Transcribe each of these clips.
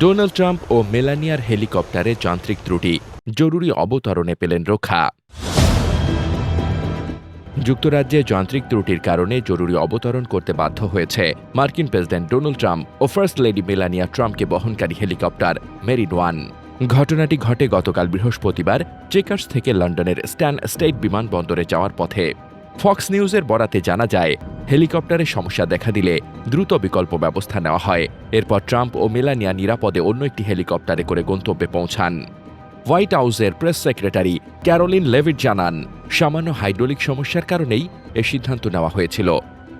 Donald Trump ও মেলানিয়ার হেলিকপ্টারে যান্ত্রিক ত্রুটি। জরুরি অবতরণে পেলেন রক্ষা। যুক্তরাজ্যে যান্ত্রিক ত্রুটির কারণে জরুরি অবতরণ করতে বাধ্য হয়েছে মার্কিন প্রেসিডেন্ট ডোনাল্ড ট্রাম্প ও ফার্স্ট লেডি মেলানিয়া ট্রাম্পকে বহনকারী হেলিকপ্টার মেরিন ওয়ান। ঘটনাটি ঘটে গতকাল বৃহস্পতিবার চেকার্স থেকে লন্ডনের স্ট্যান স্টেট বিমানবন্দরে যাওয়ার পথে। ফক্স নিউজের বরাতে জানা যায়, হেলিকপ্টারে সমস্যা দেখা দিলে দ্রুত বিকল্প ব্যবস্থা নেওয়া হয়। এরপর ট্রাম্প ও মেলানিয়া নিরাপদে অন্য একটি হেলিকপ্টারে করে গন্তব্যে পৌঁছান। হোয়াইট হাউসের প্রেস সেক্রেটারি ক্যারোলিন লেভিট জানান, সামান্য হাইড্রোলিক সমস্যার কারণেই এ সিদ্ধান্ত নেওয়া হয়েছিল।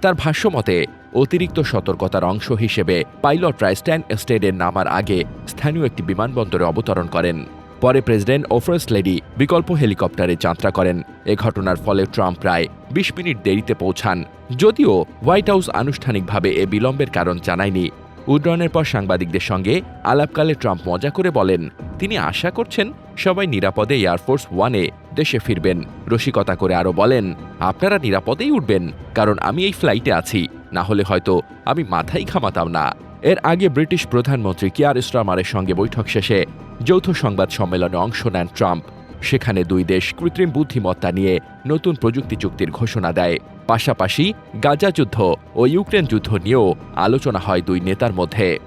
তার ভাষ্যমতে অতিরিক্ত সতর্কতার অংশ হিসেবে পাইলটরা স্ট্যান স্টেডের নামার আগে স্থানীয় একটি বিমানবন্দরে অবতরণ করেন। পরে প্রেসিডেন্ট ও ফার্স্ট লেডি বিকল্প হেলিকপ্টারে যাত্রা করেন। এ ঘটনার ফলে ট্রাম্প প্রায় বিশ মিনিট দেরিতে পৌঁছান। যদিও হোয়াইট হাউস আনুষ্ঠানিকভাবে এ বিলম্বের কারণ জানায়নি। উড্ডয়নের পর সাংবাদিকদের সঙ্গে আলাপকালে ট্রাম্প মজা করে বলেন, তিনি আশা করছেন সবাই নিরাপদে এয়ারফোর্স ওয়ানে দেশে ফিরবেন। রসিকতা করে আরও বলেন, আপনারা নিরাপদেই উঠবেন, কারণ আমি এই ফ্লাইটে আছি। না হলে হয়তো আমি মাথাই ঘামাতাম না। এর আগে ব্রিটিশ প্রধানমন্ত্রী কিয়ার স্টারমারের সঙ্গে বৈঠক শেষে যৌথ সংবাদ সম্মেলনে অংশ নেন ট্রাম্প। সেখানে দুই দেশ কৃত্রিম বুদ্ধিমত্তা নিয়ে নতুন প্রযুক্তি চুক্তির ঘোষণা দেয়। পাশাপাশি গাজা যুদ্ধ ও ইউক্রেন যুদ্ধ নিয়েও আলোচনা হয় দুই নেতার মধ্যে।